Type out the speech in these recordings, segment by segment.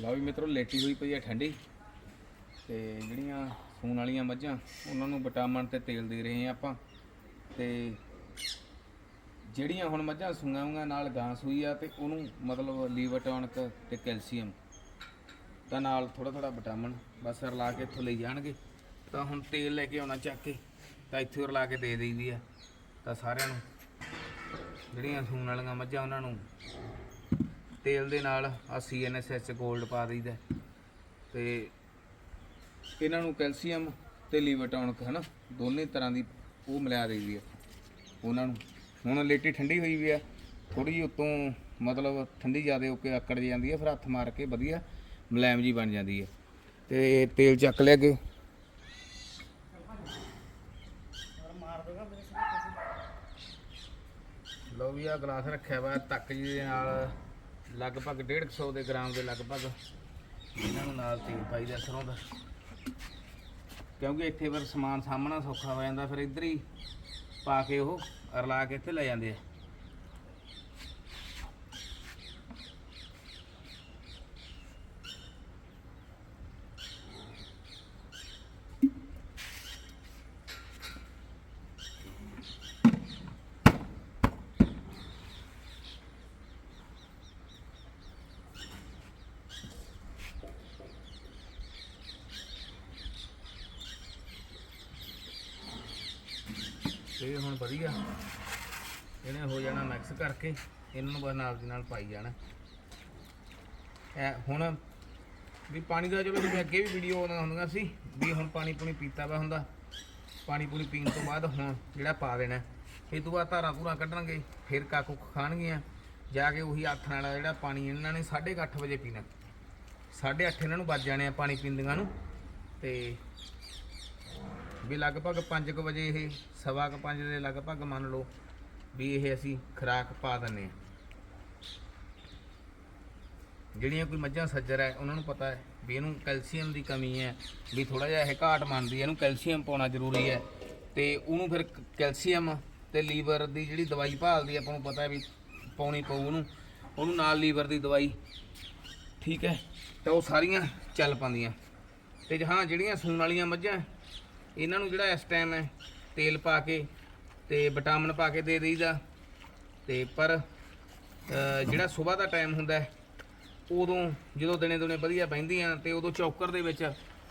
ਲਓ ਵੀ ਮਿੱਤਰੋ, ਲੇਟੀ ਹੋਈ ਪਈ ਆ ਠੰਡੀ। ਤੇ ਜਿਹੜੀਆਂ ਸੂਣ ਵਾਲੀਆਂ ਮੱਝਾਂ, ਉਹਨਾਂ ਨੂੰ ਵਿਟਾਮਿਨ ਤੇ ਤੇਲ ਦੇ ਰਹੇ ਆ ਆਪਾਂ। ਤੇ ਜਿਹੜੀਆਂ ਹੁਣ ਮੱਝਾਂ ਸੂਈਆਂ ਨਾਲ ਗਾਂ ਸੂਈ ਆ ਤੇ ਉਹਨੂੰ ਮਤਲਬ ਲੀਵਰ ਟੌਨਿਕ ਤੇ ਕੈਲਸ਼ੀਅਮ ਤਾਂ ਨਾਲ ਥੋੜਾ ਥੋੜਾ ਵਿਟਾਮਿਨ ਬਸ ਰਲਾ ਕੇ ਇੱਥੋਂ ਲਈ ਜਾਣਗੇ। ਤਾਂ ਹੁਣ ਤੇਲ ਲੈ ਕੇ ਆਉਣਾ ਚੱਕ ਕੇ, ਤਾਂ ਇੱਥੇ ਰਲਾ ਕੇ ਦੇ ਦੇਈਦੀ ਆ। ਤਾਂ ਸਾਰਿਆਂ ਨੂੰ, ਜਿਹੜੀਆਂ ਸੂਣ ਵਾਲੀਆਂ ਮੱਝਾਂ, ਉਹਨਾਂ ਨੂੰ ਤੇਲ ਦੇ ਨਾਲ ਆ ਸੀਐਨਐਸਐਚ 골ਡ ਪਾ ਦਈਦਾ ਤੇ ਇਹਨਾਂ ਨੂੰ ਕੈਲਸ਼ੀਅਮ ਤੇ ਲੀਵਰ ਟੌਨਿਕ, ਹਨਾ? ਦੋਨੇ ਤਰ੍ਹਾਂ ਦੀ ਉਹ ਮਿਲਾ ਦਈਦੀ ਆ ਉਹਨਾਂ ਨੂੰ। ਹੁਣ ਲੇਟੀ ਠੰਡੀ ਹੋਈ ਵੀ ਆ ਥੋੜੀ ਜਿਹੀ ਉਤੋਂ ਮਤਲਬ ਠੰਡੀ ਜ਼ਿਆਦਾ ਹੋ ਕੇ ਆਕੜ ਜਾਂਦੀ ਹੈ, ਫਿਰ ਹੱਥ ਮਾਰ ਕੇ ਵਧੀਆ ਮੁਲਾਇਮ ਜੀ ਬਣ ਜਾਂਦੀ ਹੈ। ਤੇ ਤੇਲ ਚੱਕ ਲਿਆ ਕੇ ਲਓ ਵੀ ਆ ਗਲਾਸ ਰੱਖਿਆ ਵਾ, ਤੱਕ ਜੀ ਦੇ ਨਾਲ ਲਗਭਗ 150 ਦੇ ਗ੍ਰਾਮ ਦੇ ਲਗਭਗ ਇਹਨਾਂ ਨੂੰ ਨਾਲ ਤੇਲ ਪਾਈਦਾ ਸਰੋਂ ਦਾ। ਕਿਉਂਕਿ ਇੱਥੇ ਫਿਰ ਸਮਾਨ ਸਾਹਮਣਾ ਸੌਖਾ ਹੋ ਜਾਂਦਾ, ਫਿਰ ਇੱਧਰ ਹੀ ਪਾ ਕੇ ਉਹ ਰਲਾ ਕੇ ਇੱਥੇ ਲੈ ਜਾਂਦੇ ਆ। ਇਹ ਹੁਣ ਵਧੀਆ। ਇਹਨੇ ਹੋ ਜਾਣਾ ਮਿਕਸ ਕਰਕੇ, ਇਹਨਾਂ ਨੂੰ ਬਸ ਨਾਲ ਦੀ ਨਾਲ ਪਾਈ ਜਾਣਾ। ਐ ਹੁਣ ਵੀ ਪਾਣੀ ਦਾ ਚਲੋ ਜਿਵੇਂ ਅੱਗੇ ਵੀ ਵੀਡੀਓ ਆਉਂਦਾ ਹੁੰਦੀਆਂ ਸੀ, ਵੀ ਹੁਣ ਪਾਣੀ ਪੂਣੀ ਪੀਤਾ ਵਾ ਹੁੰਦਾ, ਪਾਣੀ ਪੂਣੀ ਪੀਣ ਤੋਂ ਬਾਅਦ ਹੁਣ ਜਿਹੜਾ ਪਾ ਦੇਣਾ। ਇਹ ਤੋਂ ਬਾਅਦ ਧਾਰਾਂ ਧੂਰਾਂ ਕੱਢਣਗੇ, ਫਿਰ ਕਾਕੂ ਖਾਣਗੀਆਂ। ਜਾ ਕੇ ਉਹੀ ਆਥਣ ਵਾਲਾ ਜਿਹੜਾ ਪਾਣੀ ਇਹਨਾਂ ਨੇ 8:30 ਵਜੇ ਪੀਣਾ। 8:30 ਇਹਨਾਂ ਨੂੰ ਵੱਜ ਜਾਣੇ ਆ ਪਾਣੀ ਪੀਂਦੀਆਂ ਨੂੰ। ਤੇ ਵੀ ਲਗਭਗ 5:00 ਵਜੇ ਇਹ, ਸਵਾ ਕੁ ਪੰਜ ਦੇ ਲਗਭਗ ਮੰਨ ਲਓ ਵੀ ਇਹ ਅਸੀਂ ਖੁਰਾਕ ਪਾ ਦਿੰਨੇ ਆ ਜਿਹੜੀਆਂ ਕੋਈ ਮੱਝਾਂ ਸੱਜਰ ਹੈ, ਉਹਨਾਂ ਨੂੰ ਪਤਾ ਹੈ ਵੀ ਇਹਨੂੰ ਕੈਲਸ਼ੀਅਮ ਦੀ ਕਮੀ ਹੈ, ਵੀ ਥੋੜਾ ਜਿਹਾ ਇਹ ਘਾਟ ਮੰਨਦੀ ਹੈ, ਇਹਨੂੰ ਕੈਲਸ਼ੀਅਮ ਪਾਉਣਾ ਜ਼ਰੂਰੀ ਹੈ। ਤੇ ਉਹਨੂੰ ਫਿਰ ਕੈਲਸ਼ੀਅਮ ਤੇ ਲੀਵਰ ਦੀ ਜਿਹੜੀ ਦਵਾਈ ਭਾਲਦੀ ਹੈ, ਆਪਾਂ ਨੂੰ ਪਤਾ ਹੈ ਵੀ ਪਾਉਣੀ ਪਊ ਉਹਨੂੰ ਉਹਨੂੰ ਨਾਲ ਲੀਵਰ ਦੀ ਦਵਾਈ, ਠੀਕ ਹੈ, ਤਾਂ ਉਹ ਸਾਰੀਆਂ ਚੱਲ ਪਾਉਂਦੀਆਂ ਤੇ ਹਾਂ, ਜਿਹੜੀਆਂ ਸੂਣ ਵਾਲੀਆਂ ਮੱਝਾਂ ਇਹਨਾਂ ਨੂੰ ਜਿਹੜਾ ਇਸ ਟਾਈਮ ਹੈ, ਤੇਲ ਪਾ ਕੇ ਤੇ ਵਿਟਾਮਿਨ ਪਾ ਕੇ ਦੇ ਦੇਈਦਾ। ਤੇ ਪਰ ਜਿਹੜਾ ਸਵੇਰ ਦਾ ਟਾਈਮ ਹੁੰਦਾ ਉਦੋਂ ਜਦੋਂ ਦਿਨੇ ਦਿਨੇ ਵਧੀਆ ਬਹਿੰਦੀਆਂ ਤੇ ਉਦੋਂ ਚੌਕਰ ਦੇ ਵਿੱਚ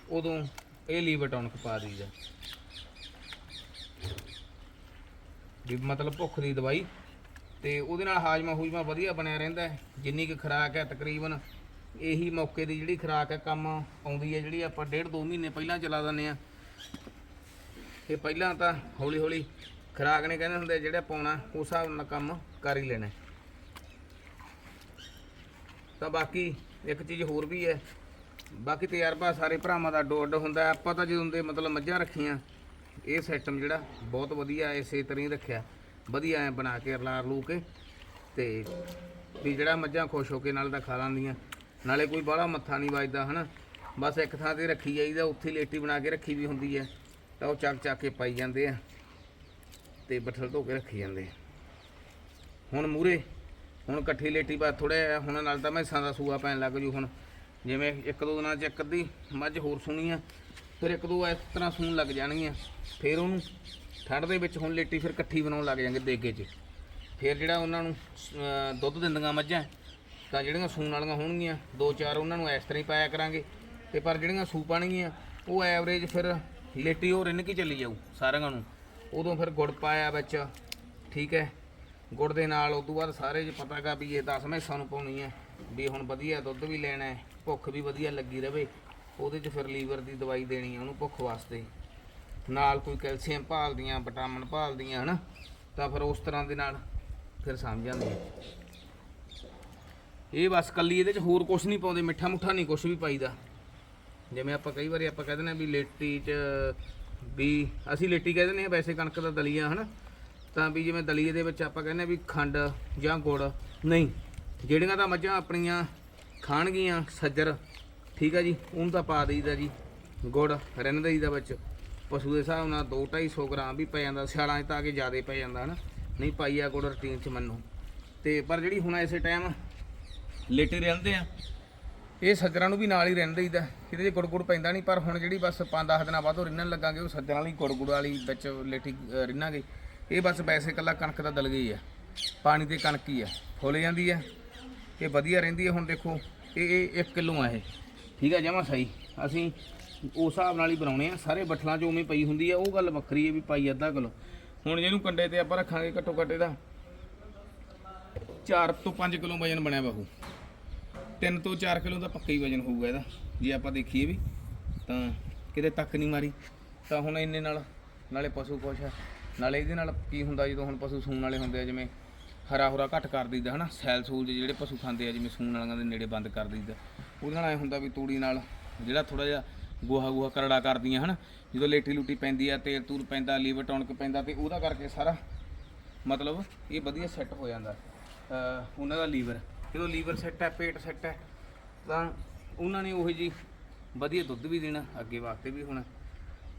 ਉਦੋਂ ਇਹ ਲੀਵਰ ਟੌਨਿਕ ਪਾ ਦਈਦਾ। ਵੀ ਮਤਲਬ ਭੁੱਖ ਦੀ ਦਵਾਈ ਤੇ ਉਹਦੇ ਨਾਲ ਹਾਜਮਾ ਹੂਜਮਾ ਵਧੀਆ ਬਣਿਆ ਰਹਿੰਦਾ ਜਿੰਨੀ ਕੁ ਖੁਰਾਕ ਹੈ ਤਕਰੀਬਨ ਇਹੀ ਮੌਕੇ ਦੀ ਜਿਹੜੀ ਖੁਰਾਕ ਹੈ, ਕੰਮ ਆਉਂਦੀ ਹੈ, ਜਿਹੜੀ ਆਪਾਂ ਡੇਢ ਦੋ ਮਹੀਨੇ ਪਹਿਲਾਂ ਚਲਾ ਦਿੰਦੇ ਆ ਇਹ ਪਹਿਲਾਂ ਤਾਂ ਹੌਲੀ ਹੌਲੀ ਖੁਰਾਕ ਨੇ ਕਹਿੰਦੇ ਹੁੰਦੇ ਜਿਹੜਾ ਪਾਉਣਾ, ਉਸ ਹਿਸਾਬ ਨਾਲ ਕੰਮ ਕਰ ਹੀ ਲੈਣਾ। ਤਾਂ ਬਾਕੀ ਇੱਕ ਚੀਜ਼ ਹੋਰ ਵੀ ਹੈ, ਬਾਕੀ ਤਜਰਬਾ ਸਾਰੇ ਭਰਾਵਾਂ ਦਾ ਅੱਡੋ ਅੱਡ ਹੁੰਦਾ, ਆਪਾਂ ਤਾਂ ਜਦੋਂ ਦੇ ਮਤਲਬ ਮੱਝਾਂ ਰੱਖੀਆਂ, ਇਹ ਸਿਸਟਮ ਜਿਹੜਾ ਬਹੁਤ ਵਧੀਆ ਇਸੇ ਤਰ੍ਹਾਂ ਹੀ ਰੱਖਿਆ। ਵਧੀਆ ਐ ਬਣਾ ਕੇ ਰਲਾ ਰੂ ਕੇ ਤੇ ਵੀ ਜਿਹੜਾ ਮੱਝਾਂ ਖੁਸ਼ ਹੋ ਕੇ ਨਾਲ ਦਾ ਖਾ ਲੈਂਦੀਆਂ। ਨਾਲੇ ਕੋਈ ਬਾਹਲਾ ਮੱਥਾ ਨਹੀਂ ਵੱਜਦਾ, ਹਨਾ? ਬਸ ਇੱਕ ਥਾਂ ਤੇ ਰੱਖੀ ਜਾਈਦਾ, ਉੱਥੇ ਹੀ ਲੇਟੀ ਬਣਾ ਕੇ ਰੱਖੀ ਵੀ ਹੁੰਦੀ ਹੈ। ਤਾਂ ਉਹ ਚੱਕ ਚੱਕ ਕੇ ਪਾਈ ਜਾਂਦੇ ਆ ਤੇ ਬੱਠਲ ਧੋ ਕੇ ਰੱਖੀ ਜਾਂਦੇ ਆ। ਹੁਣ ਮੂਰੇ, ਹੁਣ ਇਕੱਠੀ ਲੇਟੀ ਬਾਅਦ ਥੋੜਾ ਹੁਣ ਨਾਲ ਤਾਂ ਮੈਸਾਂ ਦਾ ਸੂਆ ਪੈਣ ਲੱਗ ਜੂ ਹੁਣ। ਜਿਵੇਂ ਇੱਕ ਦੋ ਦਿਨਾਂ 'ਚ ਇੱਕ ਅੱਧੀ, ਮੱਝ ਹੋਰ ਸੁਣੀ ਆ, ਫਿਰ ਇੱਕ ਦੋ ਇਸ ਤਰ੍ਹਾਂ ਸੂਣ ਲੱਗ ਜਾਣਗੀਆਂ। ਫਿਰ ਉਹਨੂੰ ਠੰਡ ਦੇ ਵਿੱਚ ਹੁਣ ਲੇਟੀ ਫਿਰ ਇਕੱਠੀ ਬਣਾਉਣ ਲੱਗ ਜਾਂਗੇ ਦੇਗੇ 'ਚ। ਫਿਰ ਜਿਹੜਾ ਉਹਨਾਂ ਨੂੰ ਦੁੱਧ ਦਿੰਦੀਆਂ ਮੱਝਾਂ, ਤਾਂ ਜਿਹੜੀਆਂ ਸੂਣ ਵਾਲੀਆਂ ਹੋਣਗੀਆਂ, ਦੋ ਚਾਰ ਉਹਨਾਂ ਨੂੰ ਇਸ ਤਰ੍ਹਾਂ ਹੀ ਪਾਇਆ ਕਰਾਂਗੇ। ਤੇ ਪਰ ਜਿਹੜੀਆਂ ਸੂ ਪਾਣਗੀਆਂ, ਉਹ ਐਵਰੇਜ ਫਿਰ ਲੇਟੀ ਉਹ ਰਿੰਨ ਕੇ ਚੱਲੀ ਜਾਊ ਸਾਰਿਆਂ ਨੂੰ? ਉਦੋਂ ਫਿਰ ਗੁੜ ਪਾਇਆ ਵਿੱਚ, ਠੀਕ ਹੈ? ਗੁੜ ਦੇ ਨਾਲ ਉਸ ਤੋਂ ਬਾਅਦ ਸਾਰੇ ਜੇ ਪਤਾਗਾ ਵੀ ਇਹ 10 ਮੈਸਾਂ ਨੂੰ ਪਾਉਣੀ ਹੈ, ਵੀ ਹੁਣ ਵਧੀਆ ਦੁੱਧ ਵੀ ਲੈਣਾ ਹੈ, ਭੁੱਖ ਵੀ ਵਧੀਆ ਲੱਗੀ ਰਵੇ, ਉਹਦੇ 'ਚ ਫਿਰ ਲੀਵਰ ਦੀ ਦਵਾਈ ਦੇਣੀ ਹੈ ਉਹਨੂੰ ਭੁੱਖ ਵਾਸਤੇ। ਨਾਲ ਕੋਈ ਕੈਲਸ਼ੀਅਮ ਭਾਲਦੀਆਂ, ਵਿਟਾਮਿਨ ਭਾਲਦੀਆਂ, ਹਨਾ? ਤਾਂ ਫਿਰ ਉਸ ਤਰ੍ਹਾਂ ਦੇ ਨਾਲ ਫਿਰ ਸਮਝ ਜਾਂਦੇ ਇਹ ਬਸ ਕੱਲੀ ਇਹਦੇ 'ਚ ਹੋਰ ਕੁਝ ਨਹੀਂ ਪਾਉਂਦੇ, ਮਿੱਠਾ ਮੁੱਠਾ ਨਹੀਂ ਕੁਝ ਵੀ ਪਾਈਦਾ। ਜਿਵੇਂ ਆਪਾਂ ਕਈ ਵਾਰੀ ਆਪਾਂ ਕਹਿੰਦੇ ਨੇ ਵੀ ਲੇਟੀ 'ਚ ਵੀ ਅਸੀਂ ਲੇਟੀ ਕਹਿੰਦੇ ਨੇ ਵੈਸੇ ਕਣਕ ਦਾ ਦਲੀਆ, ਹਨਾ? ਤਾਂ ਵੀ ਜਿਵੇਂ ਦਲੀਏ ਦੇ ਵਿੱਚ ਆਪਾਂ ਕਹਿੰਦੇ ਵੀ ਖੰਡ ਜਾਂ ਗੁੜ। ਨਹੀਂ, ਜਿਹੜੀਆਂ ਤਾਂ ਮੱਝਾਂ ਆਪਣੀਆਂ ਖਾਣਗੀਆਂ ਸੱਜਰ, ਠੀਕ ਆ ਜੀ, ਉਹਨੂੰ ਤਾਂ ਪਾ ਦਈਦਾ ਜੀ, ਗੁੜ ਰਿੰਨ ਦੇਈਦਾ ਵਿੱਚ। ਪਸ਼ੂ ਦੇ ਹਿਸਾਬ ਨਾਲ 2 250 ਗ੍ਰਾਮ ਵੀ ਪੈ ਜਾਂਦਾ, ਸਿਆਲਾਂ 'ਚ ਤਾਂ ਆ ਕੇ ਜ਼ਿਆਦਾ ਪੈ ਜਾਂਦਾ, ਹਨਾ? ਨਹੀਂ ਪਾਈਆ ਗੁੜ ਰੂਟੀਨ 'ਚ ਮੰਨੋ। ਤੇ ਪਰ ਜਿਹੜੀ ਹੁਣ ਇਸੇ ਟਾਈਮ ਲੇਟੇ ਰਹਿੰਦੇ ਆ ਇਹ ਸੱਜਰਾਂ ਨੂੰ ਵੀ ਨਾਲ ਹੀ ਰਹਿਣ ਦੇਈਦਾ। ਇਹਦੇ ਜੇ ਗੁੜ ਗੁੜ ਪੈਂਦਾ ਨਹੀਂ ਪਰ ਹੁਣ ਜਿਹੜੀ ਬਸ 5-10 ਦਿਨਾਂ ਬਾਅਦ ਉਹ ਰਿੰਨਣ ਲੱਗਾਂਗੇ, ਉਹ ਸੱਜਰਾਂ ਵਾਲੀ ਗੁੜ ਗੁੜ ਵਾਲੀ ਵਿੱਚ ਲੇਟੀ ਰਿੰਨਾਂਗੇ। ਇਹ ਬਸ ਵੈਸੇ ਇਕੱਲਾ ਕਣਕ ਦਾ ਦਲ ਗਈ ਆ। ਪਾਣੀ ਤੇ ਕਣਕ ਹੀ ਆ। ਫੁੱਲ ਜਾਂਦੀ ਆ। ਇਹ ਵਧੀਆ ਰਹਿੰਦੀ ਹੈ ਹੁਣ ਦੇਖੋ। ਇਹ ਇਹ 1 ਕਿਲੋ ਆ ਇਹ। ਠੀਕ ਆ, ਜਮਾ ਸਹੀ। ਅਸੀਂ ਉਸ ਹਿਸਾਬ ਨਾਲ ਹੀ ਬਣਾਉਣੇ ਆ। ਸਾਰੇ ਬੱਠਲਾਂ 'ਚ ਉਵੇਂ ਪਈ ਹੁੰਦੀ ਆ। ਉਹ ਗੱਲ ਵੱਖਰੀ ਹੈ ਵੀ ਪਾਈ ਅੱਧਾ ਕਿਲੋ। ਹੁਣ ਜਿਹਨੂੰ ਕੰਡੇ ਤੇ ਆਪਾਂ ਰੱਖਾਂਗੇ ਘੱਟੋ ਘੱਟ ਇਹਦਾ 4 ਤੋਂ 5 ਕਿਲੋ ਵਜਨ ਬਣਿਆ ਬਾਹੂ। 3 ਤੋਂ 4 ਕਿਲੋ ਦਾ ਪੱਕਾ ਹੀ ਵਜਨ ਹੋਊਗਾ ਇਹਦਾ, ਜੇ ਆਪਾਂ ਦੇਖੀਏ ਵੀ, ਤਾਂ ਕਿਤੇ ਤੱਕ ਨਹੀਂ ਮਾਰੀ। ਤਾਂ ਹੁਣ ਇੰਨੇ ਨਾਲ, ਨਾਲੇ ਪਸ਼ੂ ਖੁਸ਼ ਹੈ ਨਾਲੇ ਇਹਦੇ ਨਾਲ ਕੀ ਹੁੰਦਾ, ਜਦੋਂ ਹੁਣ ਪਸ਼ੂ ਸੂਣ ਵਾਲੇ ਹੁੰਦੇ ਆ, ਜਿਵੇਂ ਹਰਾ ਹੁਰਾ ਘੱਟ ਕਰ ਦਈਦਾ, ਹਨਾ? ਸੈਲ ਸੂਲ ਜਿਹੇ ਜਿਹੜੇ ਪਸ਼ੂ ਖਾਂਦੇ ਆ, ਜਿਵੇਂ ਸੂਣ ਵਾਲਿਆਂ ਦੇ ਨੇੜੇ ਬੰਦ ਕਰ ਦਈਦਾ। ਉਹਦੇ ਨਾਲ ਐ ਹੁੰਦਾ ਵੀ ਤੂੜੀ ਨਾਲ ਜਿਹੜਾ ਥੋੜਾ ਜਿਹਾ ਗੋਹਾ ਗੋਹਾ ਕਰੜਾ ਕਰਦੀਆਂ, ਹਨਾ? ਜਦੋਂ ਲੇਟੀ ਲੂਟੀ ਪੈਂਦੀ ਆ, ਤੇਲ ਤੂਲ ਪੈਂਦਾ, ਲੀਵਰ ਟੌਨਕ ਪੈਂਦਾ, ਤੇ ਉਹਦਾ ਕਰਕੇ ਸਾਰਾ ਮਤਲਬ ਇਹ ਵਧੀਆ ਸੈੱਟ ਹੋ ਜਾਂਦਾ। ਉਹਨਾਂ ਦਾ ਲੀਵਰ। ਜਦੋਂ ਲੀਵਰ ਸੈੱਟ ਹੈ, ਪੇਟ ਸੈੱਟ ਹੈ, ਤਾਂ ਉਹਨਾਂ ਨੇ ਉਹੀ ਜੀ ਵਧੀਆ ਦੁੱਧ ਵੀ ਦੇਣਾ, ਅੱਗੇ ਵਾਸਤੇ ਵੀ ਹੋਣਾ।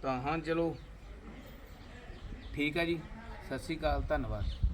ਤਾਂ ਹਾਂ, ਚਲੋ, ਠੀਕ ਹੈ ਜੀ। ਸਤਿ ਸ੍ਰੀ ਅਕਾਲ, ਧੰਨਵਾਦ।